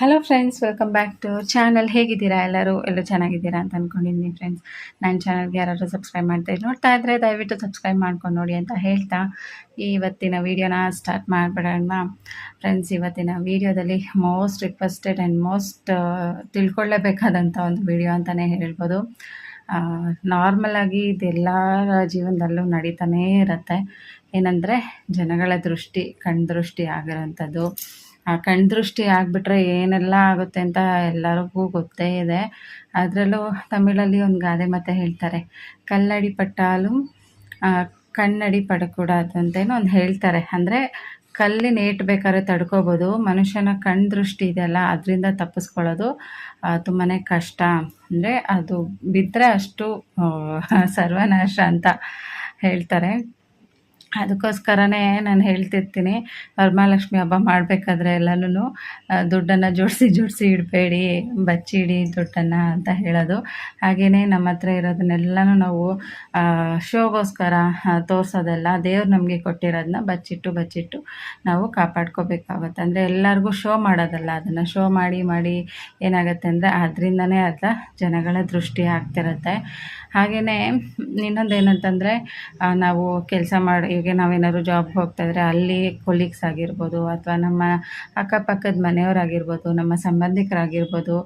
Hello friends welcome back to channel ಹೇಗಿದ್ದೀರಾ ಎಲ್ಲರೂ? ಎಲ್ಲರೂ ಚೆನ್ನಾಗಿದ್ದೀರಾ ಅಂತ ಅಂದ್ಕೊಂಡಿದ್ದೀನಿ ಫ್ರೆಂಡ್ಸ್ ನನ್ನ ಚಾನಲ್ಗೆ ಯಾರಾದರೂ ಸಬ್ಸ್ಕ್ರೈಬ್ ಮಾಡ್ತಾ ನೋಡ್ತಾ ಇದ್ದರೆ ದಯವಿಟ್ಟು ಸಬ್ಸ್ಕ್ರೈಬ್ ಮಾಡ್ಕೊಂಡು ನೋಡಿ ಅಂತ ಹೇಳ್ತಾ ಇವತ್ತಿನ ವೀಡಿಯೋನ ಸ್ಟಾರ್ಟ್ ಮಾಡಿಬಿಡೋಣ. ಫ್ರೆಂಡ್ಸ್ ಇವತ್ತಿನ ವೀಡಿಯೋದಲ್ಲಿ ಮೋಸ್ಟ್ ರಿಕ್ವೆಸ್ಟೆಡ್ ಆ್ಯಂಡ್ ಮೋಸ್ಟ್ ತಿಳ್ಕೊಳ್ಳೇಬೇಕಾದಂಥ ಒಂದು ವಿಡಿಯೋ ಅಂತಲೇ ಹೇಳ್ಬೋದು. ನಾರ್ಮಲಾಗಿ ಇದೆಲ್ಲರ ಜೀವನದಲ್ಲೂ ನಡೀತಾನೇ ಇರುತ್ತೆ. ಏನಂದರೆ ಜನಗಳ ದೃಷ್ಟಿ, ಕಣ್ದೃಷ್ಟಿ ಆಗಿರೋಂಥದ್ದು. ಆ ಕಣ್ದೃಷ್ಟಿ ಆಗಿಬಿಟ್ರೆ ಏನೆಲ್ಲ ಆಗುತ್ತೆ ಅಂತ ಎಲ್ಲರಿಗೂ ಗೊತ್ತೇ ಇದೆ. ಅದರಲ್ಲೂ ತಮಿಳಲ್ಲಿ ಒಂದು ಗಾದೆ ಮಾತೆ ಹೇಳ್ತಾರೆ, ಕಲ್ಲಡಿ ಪಟ್ಟಾಲು ಕಣ್ಣಡಿ ಪಡಕೂಡದು ಒಂದು ಹೇಳ್ತಾರೆ. ಅಂದರೆ ಕಲ್ಲಿನ ಏಟು ಬೇಕಾದ್ರೆ ತಡ್ಕೋಬೋದು, ಮನುಷ್ಯನ ಕಣ್ದೃಷ್ಟಿ ಇದೆಯಲ್ಲ ಅದರಿಂದ ತಪ್ಪಿಸ್ಕೊಳ್ಳೋದು ತುಂಬಾ ಕಷ್ಟ. ಅಂದರೆ ಅದು ಬಿದ್ದರೆ ಅಷ್ಟು ಸರ್ವನಾಶ ಅಂತ ಹೇಳ್ತಾರೆ. ಅದಕ್ಕೋಸ್ಕರನೇ ನಾನು ಹೇಳ್ತಿರ್ತೀನಿ, ವರಮಹಾಲಕ್ಷ್ಮಿ ಹಬ್ಬ ಮಾಡಬೇಕಾದ್ರೆ ಎಲ್ಲನೂ ದುಡ್ಡನ್ನು ಜೋಡಿಸಿ ಜೋಡಿಸಿ ಇಡಬೇಡಿ, ಬಚ್ಚಿಡಿ ದುಡ್ಡನ್ನು ಅಂತ ಹೇಳೋದು. ಹಾಗೆಯೇ ನಮ್ಮ ಹತ್ರ ಇರೋದನ್ನೆಲ್ಲನೂ ನಾವು ಶೋಗೋಸ್ಕರ ತೋರಿಸೋದೆಲ್ಲ, ದೇವ್ರು ನಮಗೆ ಕೊಟ್ಟಿರೋದನ್ನ ಬಚ್ಚಿಟ್ಟು ಬಚ್ಚಿಟ್ಟು ನಾವು ಕಾಪಾಡ್ಕೋಬೇಕಾಗುತ್ತೆ. ಅಂದರೆ ಎಲ್ಲರಿಗೂ ಶೋ ಮಾಡೋದಲ್ಲ, ಅದನ್ನು ಶೋ ಮಾಡಿ ಮಾಡಿ ಏನಾಗುತ್ತೆ ಅಂದರೆ ಅದರಿಂದನೇ ಅರ್ಧ ಜನಗಳ ದೃಷ್ಟಿ ಆಗ್ತಿರುತ್ತೆ. ಹಾಗೆಯೇ ಇನ್ನೊಂದು ಏನಂತಂದರೆ ನಾವು ಕೆಲಸ ಮಾಡಿ ಈಗ ನಾವೇನಾದ್ರು ಜಾಬ್ಗೆ ಹೋಗ್ತಾಯಿದ್ರೆ ಅಲ್ಲಿ ಕೊಲೀಗ್ಸ್ ಆಗಿರ್ಬೋದು ಅಥವಾ ನಮ್ಮ ಅಕ್ಕಪಕ್ಕದ ಮನೆಯವರಾಗಿರ್ಬೋದು, ನಮ್ಮ ಸಂಬಂಧಿಕರಾಗಿರ್ಬೋದು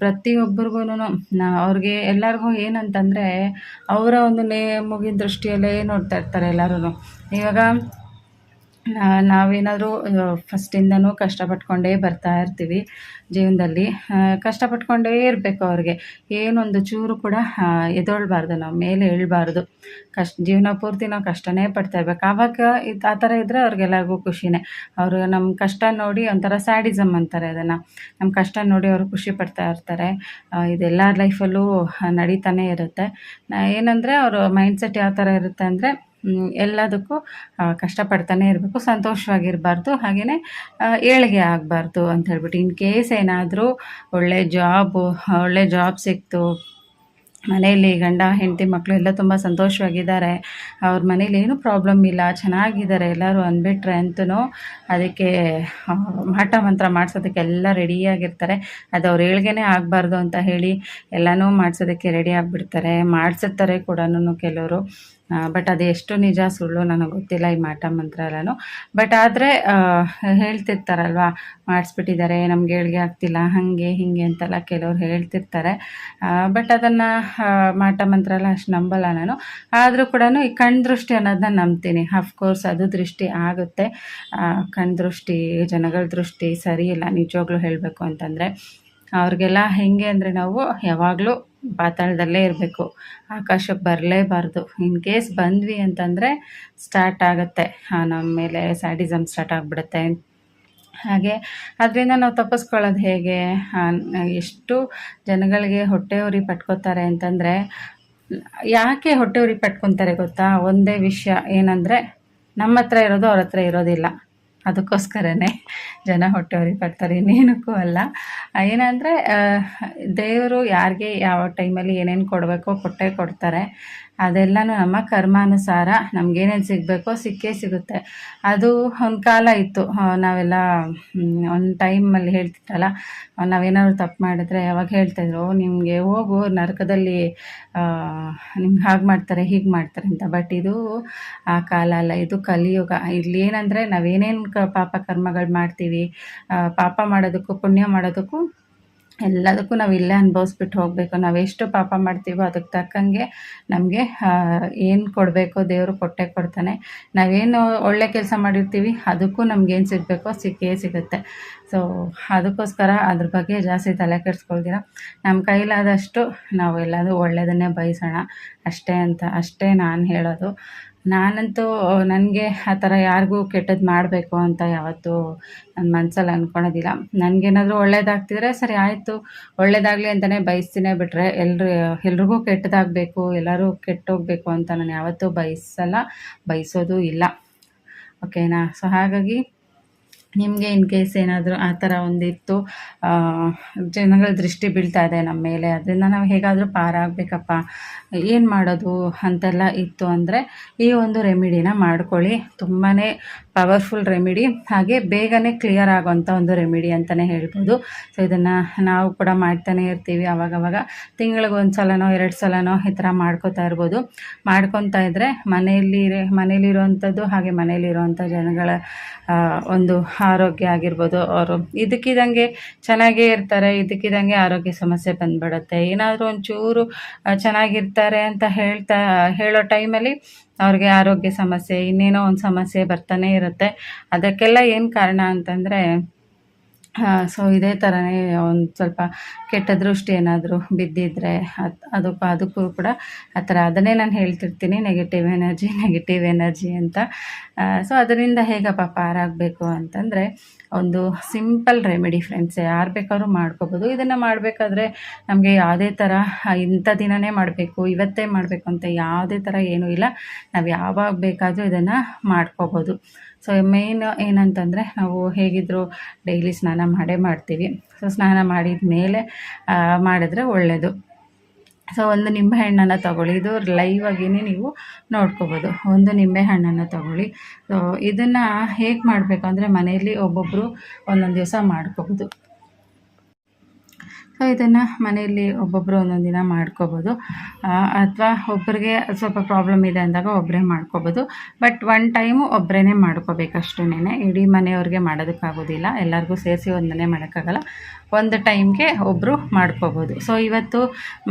ಪ್ರತಿಯೊಬ್ಬರಿಗೂ ಅವ್ರಿಗೆ ಎಲ್ಲರಿಗೂ ಏನಂತಂದರೆ ಅವರ ಒಂದು ನೇ ಮುಗಿನ ದೃಷ್ಟಿಯಲ್ಲೇ ನೋಡ್ತಾ ಇರ್ತಾರೆ ಎಲ್ಲರೂ ಇವಾಗ ನಾವೇನಾದರೂ ಫಸ್ಟಿಂದನೂ ಕಷ್ಟಪಟ್ಕೊಂಡೇ ಬರ್ತಾ ಇರ್ತೀವಿ ಜೀವನದಲ್ಲಿ. ಕಷ್ಟಪಟ್ಕೊಂಡೇ ಇರಬೇಕು ಅವ್ರಿಗೆ. ಏನೊಂದು ಚೂರು ಕೂಡ ಎದೊಳ್ಬಾರ್ದು, ನಾವು ಮೇಲೆ ಏಳಬಾರ್ದು ಕಷ್ಟ ಜೀವನ ಪೂರ್ತಿ ನಾವು ಕಷ್ಟನೇ ಪಡ್ತಾ ಇರ್ಬೇಕು. ಆವಾಗ ಇದು, ಆ ಥರ ಇದ್ದರೆ ಅವ್ರಿಗೆಲ್ಲರಿಗೂ ಖುಷಿನೇ. ಅವರು ನಮ್ಮ ಕಷ್ಟ ನೋಡಿ ಒಂಥರ ಸ್ಯಾಡಿಸಮ್ ಅಂತಾರೆ ಅದನ್ನು. ನಮ್ಮ ಕಷ್ಟ ನೋಡಿ ಅವರು ಖುಷಿ ಪಡ್ತಾ ಇರ್ತಾರೆ. ಇದೆಲ್ಲ ಲೈಫಲ್ಲೂ ನಡೀತಾನೆ ಇರುತ್ತೆ. ಏನಂದರೆ, ಅವರು ಮೈಂಡ್ಸೆಟ್ ಯಾವ ಥರ ಇರುತ್ತೆ ಅಂದರೆ ಎಲ್ಲದಕ್ಕೂ ಕಷ್ಟಪಡ್ತಾನೆ ಇರಬೇಕು, ಸಂತೋಷವಾಗಿರಬಾರ್ದು ಹಾಗೆಯೇ ಏಳಿಗೆ ಆಗಬಾರ್ದು ಅಂತ ಹೇಳ್ಬಿಟ್ಟು, ಇನ್ ಕೇಸ್ ಏನಾದರೂ ಒಳ್ಳೆ ಜಾಬು ಒಳ್ಳೆ ಜಾಬ್ ಸಿಕ್ತು, ಮನೆಯಲ್ಲಿ ಗಂಡ, ಹೆಂಡತಿ ಮಕ್ಕಳು ಎಲ್ಲ ತುಂಬ ಸಂತೋಷವಾಗಿದ್ದಾರೆ, ಅವ್ರ ಮನೇಲಿ ಏನೂ ಪ್ರಾಬ್ಲಮ್ ಇಲ್ಲ, ಚೆನ್ನಾಗಿದ್ದಾರೆ ಎಲ್ಲರೂ ಅಂದ್ಬಿಟ್ರೆ ಅಂತೂ ಅದಕ್ಕೆ ಮಾಟ ಮಂತ್ರ ಮಾಡಿಸೋದಕ್ಕೆ ಎಲ್ಲ ರೆಡಿಯಾಗಿರ್ತಾರೆ ಅದು ಅವ್ರು ಏಳ್ಗೆನೇ ಆಗಬಾರ್ದು ಅಂತ ಹೇಳಿ ಎಲ್ಲನೂ ಮಾಡಿಸೋದಕ್ಕೆ ರೆಡಿ ಆಗಿಬಿಡ್ತಾರೆ ಮಾಡಿಸುತ್ತಾರೆ ಕೂಡ ಕೆಲವರು. ಬಟ್ ಅದು ಎಷ್ಟು ನಿಜ ಸುಳ್ಳು, ನನಗೆ ಗೊತ್ತಿಲ್ಲ ಈ ಮಾಟ ಮಂತ್ರ ಎಲ್ಲನೂ. ಬಟ್ ಆದರೆ ಹೇಳ್ತಿರ್ತಾರಲ್ವ ಮಾಡಿಸ್ಬಿಟ್ಟಿದ್ದಾರೆ ನಮ್ಗೆ ಏಳಿಗೆ ಆಗ್ತಿಲ್ಲ, ಹಾಗೆ ಹೀಗೆ ಅಂತೆಲ್ಲ ಕೆಲವ್ರು ಹೇಳ್ತಿರ್ತಾರೆ. ಬಟ್ ಅದನ್ನು ಮಾಟ ಮಂತ್ರ ಎಲ್ಲ ಅಷ್ಟು ನಂಬಲ್ಲ ನಾನು. ಆದರೂ ಕೂಡ ಈ ಕಣ್ದೃಷ್ಟಿ ಅನ್ನೋದನ್ನ ನಂಬ್ತೀನಿ. ಅಫ್ಕೋರ್ಸ್ ಅದು ದೃಷ್ಟಿ ಆಗುತ್ತೆ. ಕಣ್ದೃಷ್ಟಿ ಜನಗಳ ದೃಷ್ಟಿ ಸರಿ ಇಲ್ಲ, ನಿಜವಾಗ್ಲೂ ಹೇಳಬೇಕು ಅಂತಂದರೆ, ಅವ್ರಿಗೆಲ್ಲ ಹೇಗೆ ಅಂದರೆ ನಾವು ಯಾವಾಗಲೂ ಪಾತಾಳದಲ್ಲೇ ಇರಬೇಕು. ಆಕಾಶಕ್ಕೆ ಬರಲೇಬಾರ್ದು. ಇನ್ ಕೇಸ್ ಬಂದ್ವಿ ಅಂತಂದರೆ ಸ್ಟಾರ್ಟ್ ಆಗುತ್ತೆ. ನಮ್ಮ ಮೇಲೆ ಸ್ಯಾಡಿಸಮ್ ಸ್ಟಾರ್ಟ್ ಆಗಿಬಿಡುತ್ತೆ. ಹಾಗೆ, ಅದರಿಂದ ನಾವು ತಪ್ಪಿಸ್ಕೊಳ್ಳೋದು ಹೇಗೆ? ಎಷ್ಟು ಜನಗಳಿಗೆ ಹೊಟ್ಟೆ ಉರಿ ಪಟ್ಕೋತಾರೆ ಅಂತಂದರೆ, ಯಾಕೆ ಹೊಟ್ಟೆ ಉರಿ ಪಟ್ಕೊತಾರೆ ಗೊತ್ತಾ? ಒಂದೇ ವಿಷಯ ಏನಂದರೆ, ನಮ್ಮ ಹತ್ರ ಇರೋದು ಅವ್ರ ಹತ್ರ ಇರೋದಿಲ್ಲ. ಅದಕ್ಕೋಸ್ಕರನೇ ಜನ ಹೊಟ್ಟೆ ಕಟ್ತಾರೆ ಇನ್ನೇನಕ್ಕೂ ಅಲ್ಲ. ಏನಂದರೆ ದೇವರು ಯಾರಿಗೆ ಯಾವ ಟೈಮಲ್ಲಿ ಏನೇನು ಕೊಡಬೇಕೋ ಕೊಟ್ಟೇ ಕೊಡ್ತಾರೆ. ಅದೆಲ್ಲನೂ ನಮ್ಮ ಕರ್ಮಾನುಸಾರ ನಮ್ಗೇನೇನು ಸಿಗಬೇಕೋ ಸಿಕ್ಕೇ ಸಿಗುತ್ತೆ. ಅದು ಒಂದು ಕಾಲ ಇತ್ತು. ನಾವೆಲ್ಲ ಒಂದು ಟೈಮಲ್ಲಿ ಹೇಳ್ತಿದ್ರಲ್ಲ ನಾವೇನಾದ್ರು ತಪ್ಪು ಮಾಡಿದ್ರೆ ಯಾವಾಗ ಹೇಳ್ತಾಯಿದ್ರು ನಿಮಗೆ ಹೋಗು, ನರಕದಲ್ಲಿ ನಿಮ್ಗೆ ಹಾಗೆ ಮಾಡ್ತಾರೆ, ಹೀಗೆ ಮಾಡ್ತಾರೆ ಅಂತ. ಬಟ್ ಇದು ಆ ಕಾಲ ಅಲ್ಲ, ಇದು ಕಲಿಯುಗ. ಇಲ್ಲಿ ಏನಂದರೆ ನಾವೇನೇನು ಕ, ಪಾಪ ಕರ್ಮಗಳು ಮಾಡ್ತೀವಿ ಪಾಪ ಮಾಡೋದಕ್ಕೂ ಪುಣ್ಯ ಮಾಡೋದಕ್ಕೂ ಎಲ್ಲದಕ್ಕೂ ನಾವು ಇಲ್ಲೇ ಅನುಭವಿಸ್ಬಿಟ್ಟು ಹೋಗಬೇಕು. ನಾವು ಎಷ್ಟು ಪಾಪ ಮಾಡ್ತೀವೋ ಅದಕ್ಕೆ ತಕ್ಕಂಗೆ ನಮಗೆ ಏನು ಕೊಡಬೇಕೋ ದೇವರು ಕೊಟ್ಟೆ ಕೊಡ್ತಾನೆ. ನಾವೇನು ಒಳ್ಳೆ ಕೆಲಸ ಮಾಡಿರ್ತೀವಿ, ಅದಕ್ಕೂ ನಮ್ಗೇನು ಸಿಗಬೇಕೋ ಸಿಕ್ಕೇ ಸಿಗುತ್ತೆ. ಸೊ ಅದಕ್ಕೋಸ್ಕರ ಅದ್ರ ಬಗ್ಗೆ ಜಾಸ್ತಿ ತಲೆ ಕೆಡಿಸ್ಕೊಳ್ದಿರ. ನಮ್ಮ ಕೈಲಾದಷ್ಟು ನಾವು ಎಲ್ಲದೂ ಒಳ್ಳೆಯದನ್ನೇ ಬಯಸೋಣ. ಅಷ್ಟೇ ಅಂತ, ಅಷ್ಟೇ ನಾನು ಹೇಳೋದು. ನಾನಂತೂ, ನನಗೆ ಆ ಥರ ಯಾರಿಗೂ ಕೆಟ್ಟದ್ದು ಮಾಡಬೇಕು ಅಂತ ಯಾವತ್ತೂ ನನ್ನ ಮನಸ್ಸಲ್ಲಿ ಅಂದ್ಕೊಳೋದಿಲ್ಲ ನನಗೇನಾದರೂ ಒಳ್ಳೇದಾಗ್ತಿದ್ರೆ ಸರಿ ಆಯಿತು. ಒಳ್ಳೇದಾಗಲಿ ಅಂತಲೇ ಬಯಸ್ತೀನೇ ಬಿಟ್ಟರೆ ಎಲ್ಲರೂ ಎಲ್ರಿಗೂ ಕೆಟ್ಟದಾಗಬೇಕು, ಎಲ್ಲರೂ ಕೆಟ್ಟೋಗಬೇಕು ಅಂತ ನಾನು ಯಾವತ್ತೂ ಬಯಸಲ್ಲ, ಬಯಸೋದು ಇಲ್ಲ. ಓಕೆನಾ? ಸೊ ಹಾಗಾಗಿ ನಿಮಗೆ ಇನ್ ಕೇಸ್ ಏನಾದರೂ ಆ ಥರ ಒಂದಿತ್ತು ಜನಗಳ ದೃಷ್ಟಿ ಬೀಳ್ತಾ ಇದೆ ನಮ್ಮ ಮೇಲೆ, ಅದರಿಂದ ನಾವು ಹೇಗಾದರೂ ಪಾರಾಗಬೇಕಪ್ಪ. ಏನು ಮಾಡೋದು ಅಂತೆಲ್ಲ ಇತ್ತು ಅಂದರೆ ಈ ಒಂದು ರೆಮಿಡಿನ ಮಾಡ್ಕೊಳ್ಳಿ. ತುಂಬಾ ಪವರ್ಫುಲ್ ರೆಮಿಡಿ. ಹಾಗೆ ಬೇಗನೆ ಕ್ಲಿಯರ್ ಆಗೋಂಥ ಒಂದು ರೆಮಿಡಿ ಅಂತಲೇ ಹೇಳ್ಬೋದು. ಸೊ ಇದನ್ನು ನಾವು ಕೂಡ ಮಾಡ್ತಾನೆ ಇರ್ತೀವಿ ಅವಾಗವಾಗ. ತಿಂಗಳಿಗೆ ಒಂದು ಸಲನೋ ಎರಡು ಸಲನೋ ಈ ಥರ ಮಾಡ್ಕೋತಾ ಇರ್ಬೋದು. ಮಾಡ್ಕೊತಾ ಇದ್ದರೆ ಮನೆಯಲ್ಲಿ ಮನೇಲಿರುವಂಥದ್ದು ಹಾಗೆ ಮನೇಲಿರುವಂಥ ಜನಗಳ ಒಂದು ಆರೋಗ್ಯ ಆಗಿರ್ಬೋದು ಅವರು ಇದಕ್ಕಿದಂಗೆ ಚೆನ್ನಾಗೇ ಇರ್ತಾರೆ, ಇದಕ್ಕಿದಂಗೆ ಆರೋಗ್ಯ ಸಮಸ್ಯೆ ಬಂದ್ಬಿಡುತ್ತೆ. ಏನಾದರೂ ಒಂಚೂರು ಚೆನ್ನಾಗಿರ್ತಾರೆ ಅಂತ ಹೇಳ್ತಾ, ಹೇಳೋ ಟೈಮಲ್ಲಿ ಅವ್ರಿಗೆ ಆರೋಗ್ಯ ಸಮಸ್ಯೆ, ಇನ್ನೇನೋ ಒಂದು ಸಮಸ್ಯೆ ಬರ್ತಾನೆ ಇರುತ್ತೆ. ಅದಕ್ಕೆಲ್ಲ ಏನು ಕಾರಣ ಅಂತಂದರೆ ಸೊ ಇದೇ ಥರನೇ ಒಂದು ಸ್ವಲ್ಪ ಕೆಟ್ಟ ದೃಷ್ಟಿ ಏನಾದರೂ ಬಿದ್ದಿದ್ರೆ ಅದು ಅದಕ್ಕೂ ಅದಕ್ಕೂ ಕೂಡ ಆ ಥರ. ಅದನ್ನೇ ನಾನು ಹೇಳ್ತಿರ್ತೀನಿ ನೆಗೆಟಿವ್ ಎನರ್ಜಿ ನೆಗೆಟಿವ್ ಎನರ್ಜಿ ಅಂತ. ಸೊ ಅದರಿಂದ ಹೇಗಪ್ಪ ಪಾರಾಗಬೇಕು ಅಂತಂದರೆ ಒಂದು ಸಿಂಪಲ್ ರೆಮಿಡಿ ಫ್ರೆಂಡ್ಸ್ ಯಾರು ಬೇಕಾದ್ರೂ ಮಾಡ್ಕೋಬೋದು. ಇದನ್ನು ಮಾಡಬೇಕಾದ್ರೆ ನಮಗೆ ಯಾವುದೇ ಥರ ಇಂಥ ದಿನವೇ ಮಾಡಬೇಕು, ಇವತ್ತೇ ಮಾಡಬೇಕು ಅಂತ ಯಾವುದೇ ಥರ ಏನೂ ಇಲ್ಲ. ನಾವು ಯಾವಾಗ ಬೇಕಾದರೂ ಇದನ್ನು ಮಾಡ್ಕೋಬೋದು. ಸೊ ಮೇನ್ ಏನಂತಂದರೆ ನಾವು ಹೇಗಿದ್ದರೂ ಡೈಲಿ ಸ್ನಾನ ಮಾಡೇ ಮಾಡ್ತೀವಿ. ಸೊ ಸ್ನಾನ ಮಾಡಿದ ಮೇಲೆ ಮಾಡಿದ್ರೆ ಒಳ್ಳೆಯದು ಸೊ ಒಂದು ನಿಂಬೆಹಣ್ಣನ್ನು ತಗೊಳ್ಳಿ. ಇದು ಲೈವ್ ಆಗಿನೇ ನೀವು ನೋಡ್ಕೋಬೋದು. ಒಂದು ನಿಂಬೆಹಣ್ಣನ್ನು ತಗೊಳ್ಳಿ. ಸೊ ಇದನ್ನು ಹೇಗೆ ಮಾಡಬೇಕು ಅಂದರೆ ಮನೆಯಲ್ಲಿ ಒಬ್ಬೊಬ್ಬರು ಒಂದೊಂದು ದಿವಸ ಮಾಡ್ಕೋಬೋದು ಸೊ ಇದನ್ನು ಮನೆಯಲ್ಲಿ ಒಬ್ಬೊಬ್ಬರು ಒಂದೊಂದು ದಿನ ಮಾಡ್ಕೋಬೋದು. ಅಥವಾ ಒಬ್ಬರಿಗೆ ಸ್ವಲ್ಪ ಪ್ರಾಬ್ಲಮ್ ಇದೆ ಅಂದಾಗ ಒಬ್ಬರೇ ಮಾಡ್ಕೋಬೋದು. ಬಟ್ ಒನ್ ಟೈಮು ಒಬ್ಬರೇ ಮಾಡ್ಕೋಬೇಕಷ್ಟೇನೆ ಇಡೀ ಮನೆಯವ್ರಿಗೆ ಮಾಡೋದಕ್ಕಾಗೋದಿಲ್ಲ. ಎಲ್ಲರಿಗೂ ಸೇರಿಸಿ ಒಂದನೇ ಮಾಡೋಕ್ಕಾಗಲ್ಲ. ಒಂದು ಟೈಮ್ಗೆ ಒಬ್ಬರು ಮಾಡ್ಕೋಬೋದು. ಸೊ ಇವತ್ತು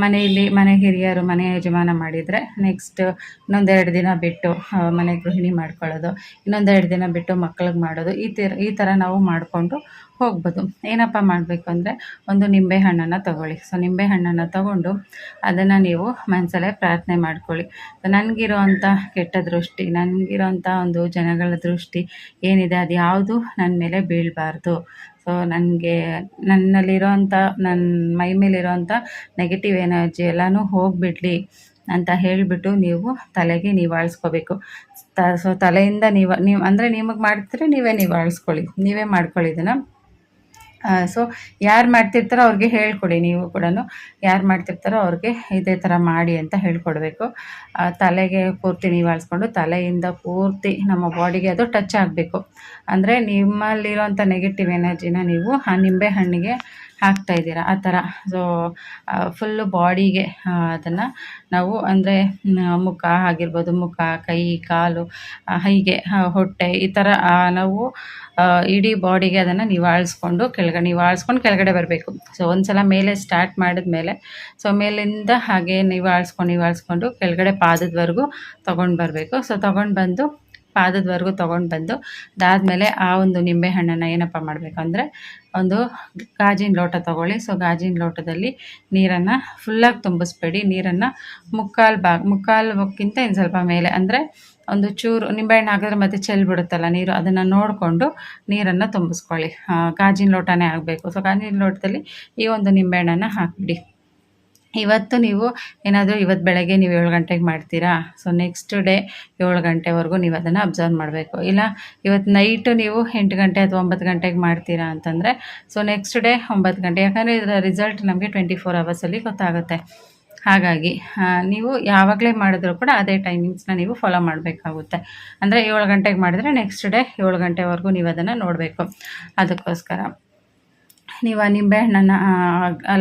ಮನೆಯಲ್ಲಿ ಮನೆ ಹಿರಿಯರು, ಮನೆ ಯಜಮಾನ ಮಾಡಿದರೆ ನೆಕ್ಸ್ಟ್ ಇನ್ನೊಂದೆರಡು ದಿನ ಬಿಟ್ಟು ಮನೆ ಗೃಹಿಣಿ ಮಾಡ್ಕೊಳ್ಳೋದು, ಇನ್ನೊಂದೆರಡು ದಿನ ಬಿಟ್ಟು ಮಕ್ಳಿಗೆ ಮಾಡೋದು, ಈ ಥರ ಈ ಥರ ನಾವು ಮಾಡಿಕೊಂಡು ಹೋಗ್ಬೋದು. ಏನಪ್ಪ ಮಾಡಬೇಕು ಅಂದರೆ ಒಂದು ನಿಂಬೆ ಹಣ್ಣನ್ನು ತಗೊಳ್ಳಿ. ಸೊ ನಿಂಬೆ ಹಣ್ಣನ್ನು ತಗೊಂಡು ಅದನ್ನು ನೀವು ಮನಸಲ್ಲೇ ಪ್ರಾರ್ಥನೆ ಮಾಡ್ಕೊಳ್ಳಿ. ನನಗಿರೋವಂಥ ಕೆಟ್ಟ ದೃಷ್ಟಿ ನನಗಿರೋಂಥ ಒಂದು ಜನಗಳ ದೃಷ್ಟಿ ಏನಿದೆ, ಅದು ಯಾವುದು ನನ್ನ ಮೇಲೆ ಬೀಳಬಾರ್ದು. ಸೊ ನನಗೆ ನನ್ನಲ್ಲಿರೋವಂಥ ನನ್ನ ಮೈ ಮೇಲಿರೋವಂಥ ನೆಗೆಟಿವ್ ಎನರ್ಜಿ ಎಲ್ಲನೂ ಹೋಗಿಬಿಡ್ಲಿ ಅಂತ ಹೇಳಿಬಿಟ್ಟು ನೀವು ತಲೆಗೆ ನಿವಾಳಿಸ್ಕೋಬೇಕು. ತ ಸೊ ತಲೆಯಿಂದ ನೀವು ನೀವು, ಅಂದರೆ ನಿಮಗೆ ಮಾಡ್ತಿದ್ರೆ ನೀವೇ ನಿವಾಳಿಸ್ಕೊಳ್ಳಿ. ನೀವೇ ಮಾಡ್ಕೊಳ್ಳಿ ಇದನ್ನು. ಸೊ ಯಾರು ಮಾಡ್ತಿರ್ತಾರೋ ಅವ್ರಿಗೆ ಹೇಳ್ಕೊಡಿ ನೀವು ಕೂಡ ಯಾರು ಮಾಡ್ತಿರ್ತಾರೋ ಅವ್ರಿಗೆ ಇದೇ ಥರ ಮಾಡಿ ಅಂತ ಹೇಳ್ಕೊಡ್ಬೇಕು. ತಲೆಗೆ ಪೂರ್ತಿ ನಿವಾಳಿಸ್ಕೊಂಡು ತಲೆಯಿಂದ ಪೂರ್ತಿ ನಮ್ಮ ಬಾಡಿಗೆ ಅದು ಟಚ್ ಆಗಬೇಕು. ಅಂದರೆ ನಿಮ್ಮಲ್ಲಿರೋಂಥ ನೆಗೆಟಿವ್ ಎನರ್ಜಿನ ನೀವು ಆ ನಿಂಬೆ ಹಣ್ಣಿಗೆ ಹಾಕ್ತಾ ಇದ್ದೀರಾ? ಆ ಥರ. ಸೊ ಫುಲ್ಲು ಬಾಡಿಗೆ ಅದನ್ನು ನಾವು ಅಂದರೆ ಮುಖ ಆಗಿರ್ಬೋದು, ಮುಖ, ಕೈ, ಕಾಲು ಹೈಗೆ ಹೊಟ್ಟೆ ಈ ಥರ ನಾವು ಇಡೀ ಬಾಡಿಗೆ ಅದನ್ನು ನಿವಾಳಿಸ್ಕೊಂಡು ಕೆಳಗಡೆ ನಿವಾಳಿಸ್ಕೊಂಡು ಕೆಳಗಡೆ ಬರಬೇಕು. ಸೊ ಒಂದು ಸಲ ಮೇಲೆ ಸ್ಟಾರ್ಟ್ ಮಾಡಿದ ಮೇಲೆ ಸೊ ಮೇಲಿಂದ ಹಾಗೆ ನಿವಾಳಿಸ್ಕೊಂಡು ನಿವಾಳಿಸ್ಕೊಂಡು ಕೆಳಗಡೆ ಪಾದದವರೆಗೂ ತೊಗೊಂಡು ಬರಬೇಕು. ಸೊ ತೊಗೊಂಡು ಬಂದು ಪಾದದವರೆಗೂ ತೊಗೊಂಡು ಬಂದು ಅದಾದಮೇಲೆ ಆ ಒಂದು ನಿಂಬೆಹಣ್ಣನ್ನು ಏನಪ್ಪ ಮಾಡಬೇಕು ಅಂದರೆ ಒಂದು ಗಾಜಿನ ಲೋಟ ತೊಗೊಳ್ಳಿ. ಸೊ ಗಾಜಿನ ಲೋಟದಲ್ಲಿ ನೀರನ್ನು ಫುಲ್ಲಾಗಿ ತುಂಬಿಸ್ಬೇಡಿ. ನೀರನ್ನು ಮುಕ್ಕಾಲು ಭಾಗ ಮುಕ್ಕಾಲುಕ್ಕಿಂತ ಇನ್ನು ಸ್ವಲ್ಪ ಮೇಲೆ ಅಂದರೆ ಒಂದು ಚೂರು ನಿಂಬೆಹಣ್ಣು ಹಾಕಿದ್ರೆ ಮತ್ತೆ ಚೆಲ್ಬಿಡುತ್ತಲ್ಲ ನೀರು, ಅದನ್ನು ನೋಡಿಕೊಂಡು ನೀರನ್ನು ತುಂಬಿಸ್ಕೊಳ್ಳಿ. ಗಾಜಿನ ಲೋಟನೇ ಆಗಬೇಕು. ಸೊ ಗಾಜಿನ ಲೋಟದಲ್ಲಿ ಈ ಒಂದು ನಿಂಬೆಹಣ್ಣನ್ನು ಹಾಕಿಬಿಡಿ. ಇವತ್ತು ನೀವು ಏನಾದರೂ ಇವತ್ತು ಬೆಳಗ್ಗೆ ನೀವು ಏಳು ಗಂಟೆಗೆ ಮಾಡ್ತೀರಾ? ಸೊ ನೆಕ್ಸ್ಟ್ ಡೇ ಏಳು ಗಂಟೆವರೆಗೂ ನೀವು ಅದನ್ನು ಅಬ್ಸರ್ವ್ ಮಾಡಬೇಕು. ಇಲ್ಲ, ಇವತ್ತು ನೈಟು ನೀವು ಎಂಟು ಗಂಟೆ ಅಥವಾ ಒಂಬತ್ತು ಗಂಟೆಗೆ ಮಾಡ್ತೀರಾ ಅಂತಂದರೆ ಸೊ ನೆಕ್ಸ್ಟ್ ಡೇ ಒಂಬತ್ತು ಗಂಟೆ. ಯಾಕಂದರೆ ಇದರ ರಿಸಲ್ಟ್ ನಮಗೆ ಟ್ವೆಂಟಿ ಫೋರ್ ಅವರ್ಸಲ್ಲಿ ಗೊತ್ತಾಗುತ್ತೆ. ಹಾಗಾಗಿ ನೀವು ಯಾವಾಗಲೇ ಮಾಡಿದ್ರೂ ಕೂಡ ಅದೇ ಟೈಮಿಂಗ್ಸ್ನ ನೀವು ಫಾಲೋ ಮಾಡಬೇಕಾಗುತ್ತೆ. ಅಂದರೆ ಏಳು ಗಂಟೆಗೆ ಮಾಡಿದರೆ ನೆಕ್ಸ್ಟ್ ಡೇ ಏಳು ಗಂಟೆವರೆಗೂ ನೀವು ಅದನ್ನು ನೋಡಬೇಕು. ಅದಕ್ಕೋಸ್ಕರ. ನೀವು ಆ ನಿಂಬೆಹಣ್ಣನ್ನು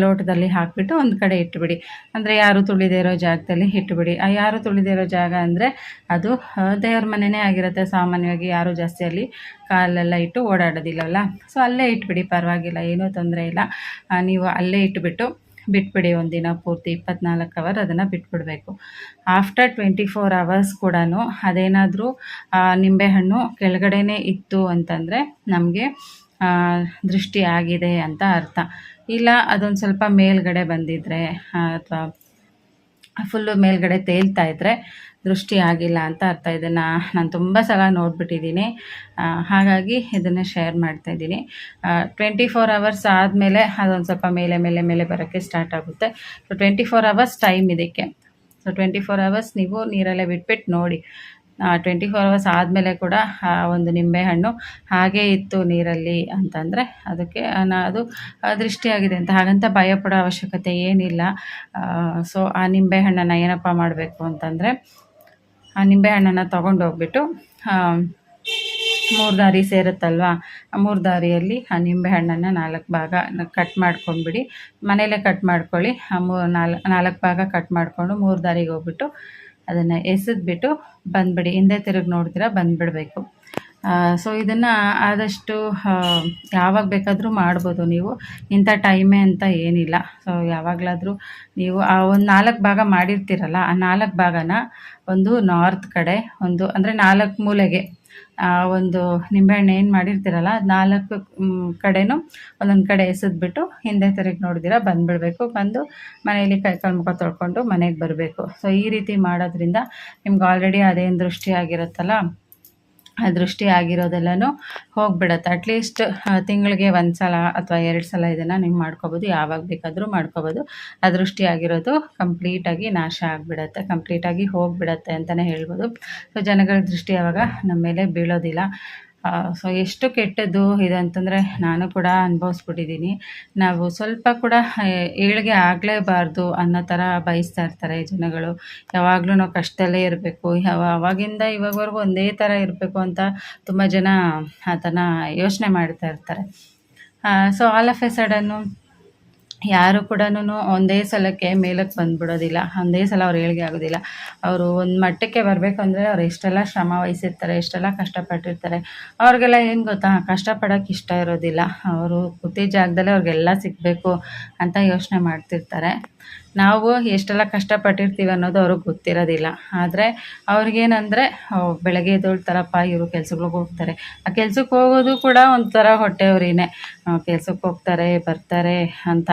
ಲೋಟದಲ್ಲಿ ಹಾಕಿಬಿಟ್ಟು ಒಂದು ಕಡೆ ಇಟ್ಟುಬಿಡಿ ಅಂದರೆ ಯಾರು ತುಳಿದೇ ಇರೋ ಜಾಗದಲ್ಲಿ ಇಟ್ಟುಬಿಡಿ ಆ ಯಾರು ತುಳಿದೇ ಇರೋ ಜಾಗ ಅಂದರೆ ಅದು ದೇವ್ರ ಮನೆಯೇ ಆಗಿರುತ್ತೆ. ಸಾಮಾನ್ಯವಾಗಿ ಯಾರು ಜಾಸ್ತಿ ಅಲ್ಲಿ ಕಾಲೆಲ್ಲ ಇಟ್ಟು ಓಡಾಡೋದಿಲ್ಲವಲ್ಲ? ಸೊ ಅಲ್ಲೇ ಇಟ್ಬಿಡಿ. ಪರವಾಗಿಲ್ಲ, ಏನೂ ತೊಂದರೆ ಇಲ್ಲ. ನೀವು ಅಲ್ಲೇ ಇಟ್ಬಿಟ್ಟು ಬಿಟ್ಬಿಡಿ. ಒಂದಿನ ಪೂರ್ತಿ ಇಪ್ಪತ್ನಾಲ್ಕು ಅವರ್ ಅದನ್ನು ಬಿಟ್ಬಿಡಬೇಕು. ಆಫ್ಟರ್ ಟ್ವೆಂಟಿ ಫೋರ್ ಅವರ್ಸ್ ಕೂಡ ಅದೇನಾದರೂ ನಿಂಬೆಹಣ್ಣು ಕೆಳಗಡೆನೇ ಇತ್ತು ಅಂತಂದರೆ ನಮಗೆ ದೃಷ್ಟಿ ಆಗಿದೆ ಅಂತ ಅರ್ಥ. ಇಲ್ಲ, ಅದೊಂದು ಸ್ವಲ್ಪ ಮೇಲ್ಗಡೆ ಬಂದಿದ್ದರೆ ಅಥವಾ ಫುಲ್ಲು ಮೇಲ್ಗಡೆ ತೇಲ್ತಾ ಇದ್ದರೆ ದೃಷ್ಟಿ ಆಗಿಲ್ಲ ಅಂತ ಅರ್ಥ. ಇದನ್ನು ನಾನು ತುಂಬ ಸಲ ನೋಡಿಬಿಟ್ಟಿದ್ದೀನಿ. ಹಾಗಾಗಿ ಇದನ್ನು ಶೇರ್ ಮಾಡ್ತಾ ಇದ್ದೀನಿ. ಟ್ವೆಂಟಿ ಫೋರ್ ಅವರ್ಸ್ ಆದಮೇಲೆ ಅದೊಂದು ಸ್ವಲ್ಪ ಮೇಲೆ ಮೇಲೆ ಮೇಲೆ ಬರೋಕ್ಕೆ ಸ್ಟಾರ್ಟ್ ಆಗುತ್ತೆ. So twenty four hours time ಇದಕ್ಕೆ. ಸೊ ಟ್ವೆಂಟಿ ಫೋರ್ ಅವರ್ಸ್ ನೀವು ನೀರಲ್ಲೇ ಬಿಟ್ಬಿಟ್ಟು ನೋಡಿ. ಟ್ವೆಂಟಿ ಫೋರ್ ಅವರ್ಸ್ ಆದಮೇಲೆ ಕೂಡ, ಆ, ಒಂದು ನಿಂಬೆಹಣ್ಣು ಹಾಗೇ ಇತ್ತು ನೀರಲ್ಲಿ ಅಂತಂದರೆ ಅದಕ್ಕೆ ನಾ, ಅದು ದೃಷ್ಟಿಯಾಗಿದೆ ಅಂತ. ಹಾಗಂತ ಭಯಪಡೋ ಅವಶ್ಯಕತೆ ಏನಿಲ್ಲ. ಸೊ ಆ ನಿಂಬೆಹಣ್ಣನ್ನು ಏನಪ್ಪ ಮಾಡಬೇಕು ಅಂತಂದರೆ, ಆ ನಿಂಬೆಹಣ್ಣನ್ನು ತೊಗೊಂಡು ಹೋಗ್ಬಿಟ್ಟು ಮೂರು ದಾರಿ ಸೇರುತ್ತಲ್ವ? ಆ ಮೂರು ದಾರಿಯಲ್ಲಿ ಆ ನಿಂಬೆಹಣ್ಣನ್ನು ನಾಲ್ಕು ಭಾಗ ಕಟ್ ಮಾಡ್ಕೊಂಡ್ಬಿಡಿ. ಮನೇಲೇ ಕಟ್ ಮಾಡ್ಕೊಳ್ಳಿ. ಆ ಮೂ ನಾಲ್ಕು ನಾಲ್ಕು ಭಾಗ ಕಟ್ ಮಾಡಿಕೊಂಡು ಮೂರು ದಾರಿಗೆ ಹೋಗ್ಬಿಟ್ಟು ಅದನ್ನು ಎಸೆದ್ಬಿಟ್ಟು ಬಂದ್ಬಿಡಿ. ಹಿಂದೆ ತಿರುಗಿ ನೋಡ್ತೀರಾ ಬಂದ್ಬಿಡಬೇಕು. ಸೊ ಇದನ್ನು ಆದಷ್ಟು ಯಾವಾಗ ಬೇಕಾದರೂ ಮಾಡ್ಬೋದು ನೀವು. ಇಂಥ ಟೈಮೇ ಅಂತ ಏನಿಲ್ಲ. ಸೊ ಯಾವಾಗಲಾದರೂ ನೀವು ಆ ಒಂದು ನಾಲ್ಕು ಭಾಗ ಮಾಡಿರ್ತೀರಲ್ಲ, ಆ ನಾಲ್ಕು ಭಾಗನ ಒಂದು ನಾರ್ತ್ ಕಡೆ, ಒಂದು ಅಂದರೆ ನಾಲ್ಕು ಮೂಲೆಗೆ ಆ, ಒಂದು ನಿಂಬೆಹಣ್ಣು ಏನು ಮಾಡಿರ್ತೀರಲ್ಲ, ಅದು ನಾಲ್ಕು ಕಡೆನು ಒಂದೊಂದು ಕಡೆ ಎಸೆದ್ಬಿಟ್ಟು ಹಿಂದೆ ತಿರುಗಿ ನೋಡಿದಿರ ಬಂದುಬಿಡ್ಬೇಕು. ಬಂದು ಮನೆಯಲ್ಲಿ ಕೈ ಕಾಲು ಮುಖ ತೊಳ್ಕೊಂಡು ಮನೆಗೆ ಬರಬೇಕು. ಸೊ ಈ ರೀತಿ ಮಾಡೋದ್ರಿಂದ ನಿಮ್ಗೆ ಆಲ್ರೆಡಿ ಅದೇನು ದೃಷ್ಟಿ ಆಗಿರುತ್ತಲ್ಲ ದೃಷ್ಟಿ ಆಗಿರೋದೆಲ್ಲನೂ ಹೋಗ್ಬಿಡತ್ತೆ. ಅಟ್ಲೀಸ್ಟ್ ತಿಂಗಳಿಗೆ ಒಂದು ಸಲ ಅಥವಾ ಎರಡು ಸಲ ಇದನ್ನು ನೀವು ಮಾಡ್ಕೋಬೋದು. ಯಾವಾಗ ಬೇಕಾದರೂ ಮಾಡ್ಕೋಬೋದು. ಆ ದೃಷ್ಟಿ ಆಗಿರೋದು ಕಂಪ್ಲೀಟಾಗಿ ನಾಶ ಆಗಿಬಿಡತ್ತೆ. ಕಂಪ್ಲೀಟಾಗಿ ಹೋಗಿಬಿಡತ್ತೆ ಅಂತಲೇ ಹೇಳ್ಬೋದು. ಸೊ ಜನಗಳ ದೃಷ್ಟಿ ಯಾವಾಗ ನಮ್ಮ ಮೇಲೆ ಬೀಳೋದಿಲ್ಲ. ಸೊ ಎಷ್ಟು ಕೆಟ್ಟದ್ದು ಇದಂತಂದರೆ ನಾನು ಕೂಡ ಅನುಭವಿಸ್ಬಿಟ್ಟಿದ್ದೀನಿ. ನಾವು ಸ್ವಲ್ಪ ಕೂಡ ಏಳಿಗೆ ಆಗಲೇಬಾರ್ದು ಅನ್ನೋ ಥರ ಬಯಸ್ತಾ ಇರ್ತಾರೆ ಜನಗಳು. ಯಾವಾಗಲೂ ನಾವು ಕಷ್ಟದಲ್ಲೇ ಇರಬೇಕು. ಯಾವ, ಅವಾಗಿಂದ ಇವಾಗವರೆಗೂ ಒಂದೇ ಥರ ಇರಬೇಕು ಅಂತ ತುಂಬ ಜನ ಅದನ್ನು ಯೋಚನೆ ಮಾಡ್ತಾ ಇರ್ತಾರೆ. So all of a sudden ಯಾರು ಕೂಡ ಒಂದೇ ಸಲಕ್ಕೆ ಮೇಲಕ್ಕೆ ಬಂದ್ಬಿಡೋದಿಲ್ಲ. ಒಂದೇ ಸಲ ಅವ್ರು ಏಳಿಗೆ ಆಗೋದಿಲ್ಲ. ಅವರು ಒಂದು ಮಟ್ಟಕ್ಕೆ ಬರಬೇಕಂದ್ರೆ ಅವ್ರು ಎಷ್ಟೆಲ್ಲ ಶ್ರಮ ವಹಿಸಿರ್ತಾರೆ, ಎಷ್ಟೆಲ್ಲ ಕಷ್ಟಪಟ್ಟಿರ್ತಾರೆ. ಅವ್ರಿಗೆಲ್ಲ ಏನು ಗೊತ್ತಾ? ಕಷ್ಟಪಡೋಕೆ ಇಷ್ಟ ಇರೋದಿಲ್ಲ. ಅವರು ಕೂತಿದ್ದ ಜಾಗದಲ್ಲೇ ಅವ್ರಿಗೆಲ್ಲ ಸಿಗಬೇಕು ಅಂತ ಯೋಚನೆ ಮಾಡ್ತಿರ್ತಾರೆ. ನಾವು ಎಷ್ಟೆಲ್ಲ ಕಷ್ಟಪಟ್ಟಿರ್ತೀವಿ ಅನ್ನೋದು ಅವ್ರಿಗೆ ಗೊತ್ತಿರೋದಿಲ್ಲ. ಆದರೆ ಅವ್ರಿಗೇನಂದರೆ ಬೆಳಗ್ಗೆ ಎದ್ದೊಳ್ತಾರಪ್ಪ, ಇವರು ಕೆಲ್ಸಗಳಿಗೆ ಹೋಗ್ತಾರೆ. ಆ ಕೆಲ್ಸಕ್ಕೆ ಹೋಗೋದು ಕೂಡ ಒಂಥರ ಹೊಟ್ಟೆವ್ರಿನೇ ಕೆಲ್ಸಕ್ಕೆ ಹೋಗ್ತಾರೆ, ಬರ್ತಾರೆ ಅಂತ.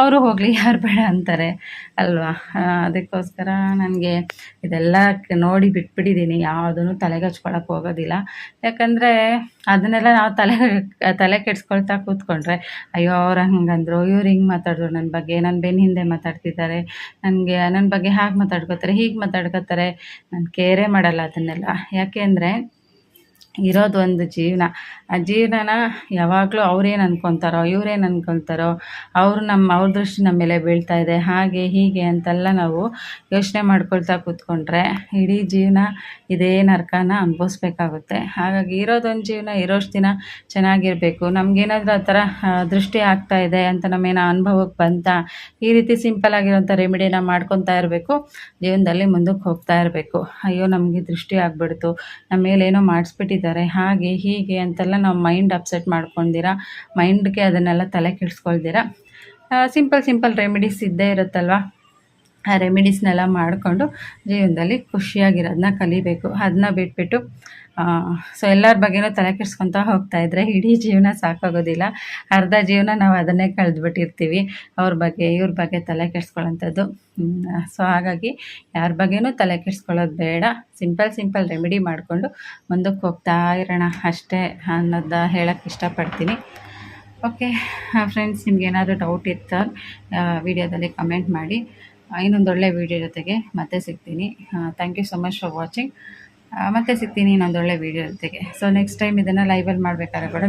ಅವರು ಹೋಗಲಿ, ಯಾರು ಬೇಡ ಅಂತಾರೆ ಅಲ್ವಾ? ಅದಕ್ಕೋಸ್ಕರ ನನಗೆ ಇದೆಲ್ಲ ನೋಡಿ ಬಿಟ್ಬಿಟ್ಟಿದ್ದೀನಿ ಯಾವುದನ್ನು ತಲೆಗೆ ಹಚ್ಕೊಳಕ್ಕೆ ಹೋಗೋದಿಲ್ಲ. ಯಾಕಂದರೆ ಅದನ್ನೆಲ್ಲ ನಾವು ತಲೆ ತಲೆ ಕೆಡ್ಸ್ಕೊಳ್ತಾ ಕೂತ್ಕೊಂಡ್ರೆ, ಅಯ್ಯೋ, ಅವ್ರು ಹಂಗಂದ್ರು, ಇವ್ರು ಹಿಂಗೆ ಮಾತಾಡಿದ್ರು ನನ್ನ ಬಗ್ಗೆ ನನ್ನ ಬೆನ್ನ ಹಿಂದೆ ಮಾತಾಡ್ತಿದ್ದಾರೆ, ನನಗೆ ನನ್ನ ಬಗ್ಗೆ ಹಾಗೆ ಮಾತಾಡ್ಕೋತಾರೆ, ಹೀಗೆ ಮಾತಾಡ್ಕೋತಾರೆ, ನಾನು ಕೇರೇ ಮಾಡಲ್ಲ ಅದನ್ನೆಲ್ಲ. ಯಾಕೆ ಅಂದರೆ ಇರೋದು ಒಂದು ಜೀವನ. ಆ ಜೀವನನ ಯಾವಾಗಲೂ ಅವ್ರೇನು ಅನ್ಕೊತಾರೋ, ಇವ್ರೇನು ಅನ್ಕೊತಾರೋ ಅವರು ನಮ್ಮ, ಅವ್ರ ದೃಷ್ಟಿ ನಮ್ಮ ಮೇಲೆ ಬೀಳ್ತಾ ಇದೆ. ಹಾಗೆ, ಹೀಗೆ ಅಂತೆಲ್ಲ ನಾವು ಯೋಚನೆ ಮಾಡ್ಕೊಳ್ತಾ ಕೂತ್ಕೊಂಡ್ರೆ ಇಡೀ ಜೀವನ ಇದೇ ನರಕನ ಅನುಭವಿಸ್ಬೇಕಾಗುತ್ತೆ. ಹಾಗಾಗಿ ಇರೋದೊಂದು ಜೀವನ, ಇರೋಷ್ಟು ದಿನ ಚೆನ್ನಾಗಿರಬೇಕು. ನಮಗೇನಾದ್ರೂ ಆ ಥರ ದೃಷ್ಟಿ ಆಗ್ತಾ ಇದೆ ಅಂತ ನಮ್ಮೇನೋ ಅನುಭವಕ್ಕೆ ಬಂತ, ಈ ರೀತಿ ಸಿಂಪಲ್ ಆಗಿರೋಂಥ ರೆಮಿಡಿನ ಮಾಡ್ಕೊತಾ ಇರಬೇಕು, ಜೀವನದಲ್ಲಿ ಮುಂದಕ್ಕೆ ಹೋಗ್ತಾ ಇರಬೇಕು. ಅಯ್ಯೋ, ನಮಗೆ ದೃಷ್ಟಿ ಆಗ್ಬಿಡ್ತು. ನಮ್ಮ ಮೇಲೆ ಏನೋ ಮಾಡಿಸ್ಬಿಟ್ಟಿದ್ದಾರೆ ಹಾಗೆ, ಹೀಗೆ ಅಂತೆಲ್ಲ ನಾವು ಮೈಂಡ್ ಅಪ್ಸೆಟ್ ಮಾಡ್ಕೊಂಡಿರ ಮೈಂಡ್ಗೆ ಅದನ್ನೆಲ್ಲ ತಲೆ ಕೆಡಿಸ್ಕೊಳ್ದಿರ. ಸಿಂಪಲ್ ಸಿಂಪಲ್ ರೆಮಿಡೀಸ್ ಇದ್ದೇ ಇರುತ್ತಲ್ವ? ಆ ರೆಮಿಡೀಸ್ನೆಲ್ಲ ಮಾಡಿಕೊಂಡು ಜೀವನದಲ್ಲಿ ಖುಷಿಯಾಗಿರೋದನ್ನ ಕಲಿಬೇಕು. ಅದನ್ನ ಬಿಟ್ಬಿಟ್ಟು ಸೊ ಎಲ್ಲರ ಬಗ್ಗೆನೂ ತಲೆ ಕೆಡ್ಸ್ಕೊತಾ ಹೋಗ್ತಾ ಇದ್ರೆ ಇಡೀ ಜೀವನ ಸಾಕಾಗೋದಿಲ್ಲ. ಅರ್ಧ ಜೀವನ ನಾವು ಅದನ್ನೇ ಕಳೆದ್ಬಿಟ್ಟಿರ್ತೀವಿ. ಅವ್ರ ಬಗ್ಗೆ, ಇವ್ರ ಬಗ್ಗೆ ತಲೆ ಕೆಡ್ಸ್ಕೊಳ್ಳೋಂಥದ್ದು. ಸೊ ಹಾಗಾಗಿ ಯಾರ ಬಗ್ಗೆನೂ ತಲೆ ಕೆಡ್ಸ್ಕೊಳ್ಳೋದು ಬೇಡ. ಸಿಂಪಲ್ ಸಿಂಪಲ್ ರೆಮಿಡಿ ಮಾಡಿಕೊಂಡು ಮುಂದಕ್ಕೆ ಹೋಗ್ತಾ ಇರೋಣ ಅಷ್ಟೇ ಅನ್ನೋದ ಹೇಳೋಕ್ಕೆ ಇಷ್ಟಪಡ್ತೀನಿ. ಓಕೆ ಫ್ರೆಂಡ್ಸ್ ನಿಮ್ಗೆ ಏನಾದರೂ ಡೌಟ್ ಇತ್ತು ವಿಡಿಯೋದಲ್ಲಿ ಕಮೆಂಟ್ ಮಾಡಿ. ಇನ್ನೊಂದು ಒಳ್ಳೆ ವಿಡಿಯೋ ಜೊತೆಗೆ ಮತ್ತೆ ಸಿಗ್ತೀನಿ. Thank you so much for watching ಮತ್ತೆ ಸಿಗ್ತೀನಿ ಇನ್ನೊಂದೊಳ್ಳೆ ವಿಡಿಯೋ ಜೊತೆಗೆ. ಸೊ ನೆಕ್ಸ್ಟ್ ಟೈಮ್ ಇದನ್ನು ಲೈವಲ್ಲಿ ಮಾಡಬೇಕಾದ್ರೆ ಕೂಡ